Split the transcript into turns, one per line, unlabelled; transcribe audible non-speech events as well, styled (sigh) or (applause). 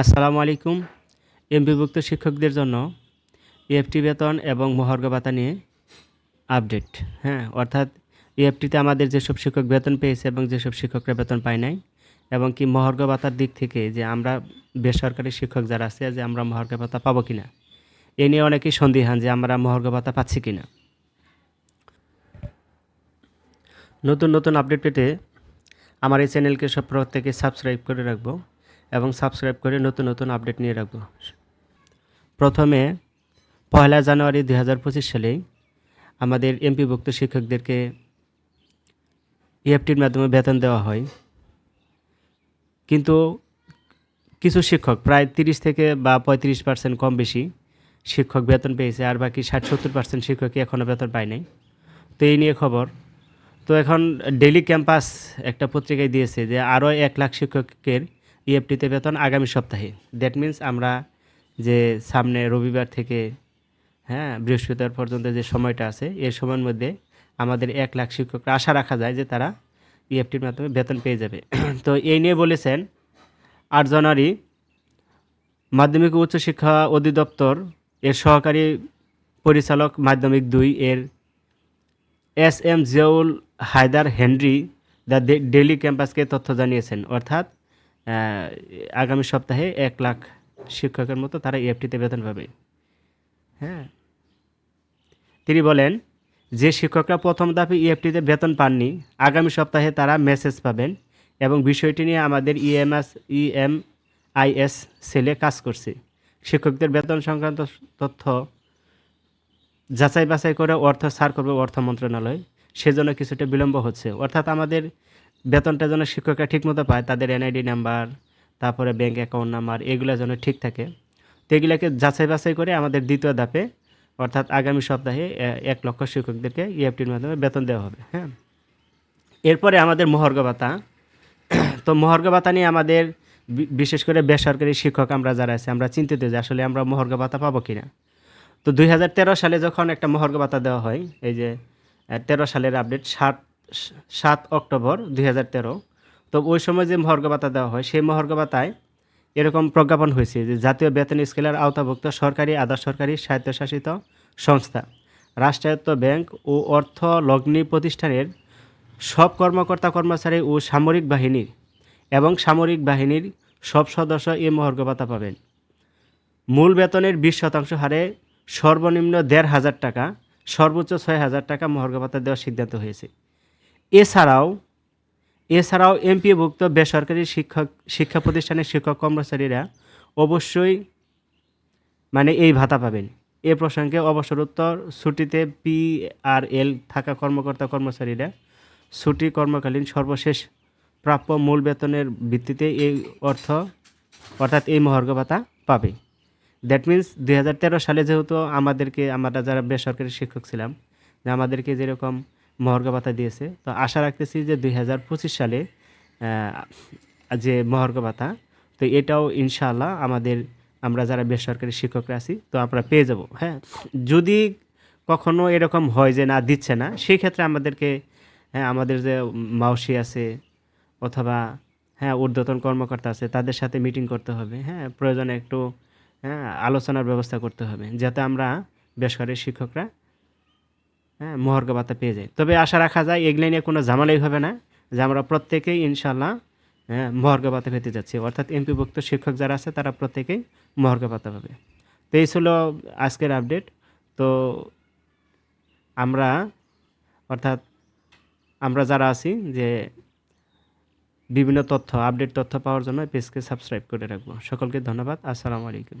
আসসালামু আলাইকুম এমপিভুক্ত শিক্ষকদের জন্য ইএফটি বেতন এবং মহার্ঘ ভাতা নিয়ে আপডেট। হ্যাঁ অর্থাৎ ইএফটিতে আমাদের যেসব শিক্ষক বেতন পেয়েছে এবং যেসব শিক্ষকরা বেতন পায় নাই, এবং কি মহার্ঘ ভাতার দিক থেকে যে আমরা বেসরকারি শিক্ষক যারা আছে, যে আমরা মহার্ঘ ভাতা পাবো কিনা এ নিয়ে অনেকেই সন্দিহান যে আমরা মহার্ঘ ভাতা পাচ্ছি কি না। নতুন নতুন আপডেট পেতে আমার এই চ্যানেলকে সব প্রত্যেকে সাবস্ক্রাইব করে রাখব। এবং সাবস্ক্রাইব করে নতুন নতুন আপডেট নিয়ে রাখব। প্রথমে, পয়লা জানুয়ারি দুই হাজার পঁচিশ সালেই আমাদের এমপিভুক্ত শিক্ষকদেরকে ইএফটির মাধ্যমে বেতন দেওয়া হয়। কিন্তু কিছু শিক্ষক, প্রায় তিরিশ থেকে বা পঁয়ত্রিশ পার্সেন্ট কম বেশি শিক্ষক বেতন পেয়েছে, আর বাকি ষাট সত্তর পার্সেন্ট শিক্ষকই এখনও বেতন পায় নাই। তো এই নিয়ে খবর। তো এখন ডেলি ক্যাম্পাস একটা পত্রিকায় দিয়েছে যে আরও এক লাখ শিক্ষকের ইএফটিতে বেতন আগামী সপ্তাহে। দ্যাট মিন্স আমরা যে সামনে রবিবার থেকে হ্যাঁ বৃহস্পতিবার পর্যন্ত যে সময়টা আছে এই সময়ের মধ্যে আমাদের এক লাখ শিক্ষকরা আশা রাখা যায় যে তারা ইএফটির মাধ্যমে বেতন পেয়ে যাবে। (clears throat) তো এই নিয়ে বলেছেন, আট জানুয়ারি মাধ্যমিক উচ্চশিক্ষা অধিদপ্তর এর সহকারী পরিচালক মাধ্যমিক দুই এর S M Ziaul Haider Henry the daily ক্যাম্পাসকে তথ্য জানিয়েছেন। অর্থাৎ আগামী সপ্তাহে এক লাখ শিক্ষকের মতো তারা ইএফটিতে বেতন পাবে। হ্যাঁ। তিনি বলেন, যে শিক্ষকরা প্রথম ধাপে ইএফটিতে বেতন পাননি, আগামী সপ্তাহে তারা মেসেজ পাবেন এবং বিষয়টি নিয়ে আমাদের E ইএমএস ইএমআইএস সেলে কাজ করছে। শিক্ষকদের বেতন সংক্রান্ত তথ্য যাচাই বাছাই করে অর্থ সার করবে অর্থ মন্ত্রণালয়। সেজন্য কিছুটা বিলম্ব হচ্ছে। অর্থাৎ আমাদের বেতনটা যেন শিক্ষকরা ঠিকমতো পায়, তাদের এনআইডি নাম্বার তারপরে ব্যাঙ্ক অ্যাকাউন্ট নাম্বার এগুলো যেন ঠিক থাকে। তো এগুলোকে যাচাই বাছাই করে আমাদের দ্বিতীয় ধাপে, অর্থাৎ আগামী সপ্তাহে এক লক্ষ শিক্ষকদেরকে ইএফটির মাধ্যমে বেতন দেওয়া হবে হ্যাঁ? এরপরে আমাদের মহার্ঘ ভাতা। তো মহার্ঘ ভাতা নিয়ে আমাদের বিশেষ করে বেসরকারি শিক্ষক আমরা যারা আছে, আমরা চিন্তিত যে আসলে আমরা মহার্ঘ ভাতা পাবো কিনা। তো দুই হাজার তেরো সালে যখন একটা মহার্ঘ ভাতা দেওয়া হয়, এই যে তেরো সালের আপডেট সাত সাত অক্টোবর দু হাজার তেরো। তো ওই সময় যে মহার্ঘ ভাতা দেওয়া হয়, সেই মহার্ঘ ভাতায় এরকম প্রজ্ঞাপন হয়েছে যে জাতীয় বেতন স্কেলের আওতাভুক্ত সরকারি, আধা সরকারি, স্বায়ত্তশাসিত সংস্থা, রাষ্ট্রায়ত্ত ব্যাংক ও অর্থ লগ্নি প্রতিষ্ঠানের সব কর্মকর্তা কর্মচারী ও সামরিক বাহিনীর এবং সামরিক বাহিনীর সব সদস্য এই মহার্ঘ ভাতা পাবেন। মূল বেতনের বিশ শতাংশ হারে সর্বনিম্ন দেড় হাজার টাকা, সর্বোচ্চ ছয় হাজার টাকা মহার্ঘ ভাতা দেওয়ার সিদ্ধান্ত হয়েছে। এছাড়াও এছাড়াও এমপিভুক্ত বেসরকারি শিক্ষক শিক্ষা প্রতিষ্ঠানের শিক্ষক কর্মচারীরা অবশ্যই মানে এই ভাতা পাবেন। এ প্রসঙ্গে অবসরোত্তর ছুটিতে পিআরএল থাকা কর্মকর্তা কর্মচারীরা ছুটি কর্মকালীন সর্বশেষ প্রাপ্য মূল বেতনের ভিত্তিতে এই অর্থ, অর্থাৎ এই মহার্ঘ ভাতা পাবে। দ্যাট মিন্স দু হাজার তেরো সালে যেহেতু আমাদেরকে, আমরা যারা বেসরকারি শিক্ষক ছিলাম, আমাদেরকে যেরকম মহার্ঘ ভাতা দিয়েছে। তো আশা রাখতেছি যে দু হাজার পঁচিশ সালে যে মহার্ঘ ভাতা, তো এটাও ইনশাআল্লাহ আমাদের, আমরা যারা বেসরকারি শিক্ষকরা আছি, তো আমরা পেয়ে যাব। হ্যাঁ যদি কখনো এরকম হয় যে না, দিচ্ছে না, সেই ক্ষেত্রে আমাদেরকে হ্যাঁ আমাদের যে মাউসি আছে, অথবা হ্যাঁ ঊর্ধ্বতন কর্মকর্তা আছে, তাদের সাথে মিটিং করতে হবে। হ্যাঁ প্রয়োজনে একটু হ্যাঁ আলোচনার ব্যবস্থা করতে হবে, যাতে আমরা বেসরকারি শিক্ষকরা হ্যাঁ মহর্ঘ ভাতা পেয়ে যাই তবে আশা রাখা যায়, এগুলো নিয়ে কোনো ঝামেলাই হবে না যে আমরা প্রত্যেকেই ইনশাল্লাহ হ্যাঁ মহর্ঘ ভাতা পেতে যাচ্ছি। অর্থাৎ এমপিভুক্ত শিক্ষক যারা আছে, তারা প্রত্যেকেই মহর্ঘ ভাতা পাবে। তো এই ছিল আজকের আপডেট। তো আমরা, অর্থাৎ আমরা যারা আছি, যে বিভিন্ন তথ্য, আপডেট তথ্য পাওয়ার জন্য পেজকে সাবস্ক্রাইব করে রাখব। সকলকে ধন্যবাদ। আসসালামু আলাইকুম।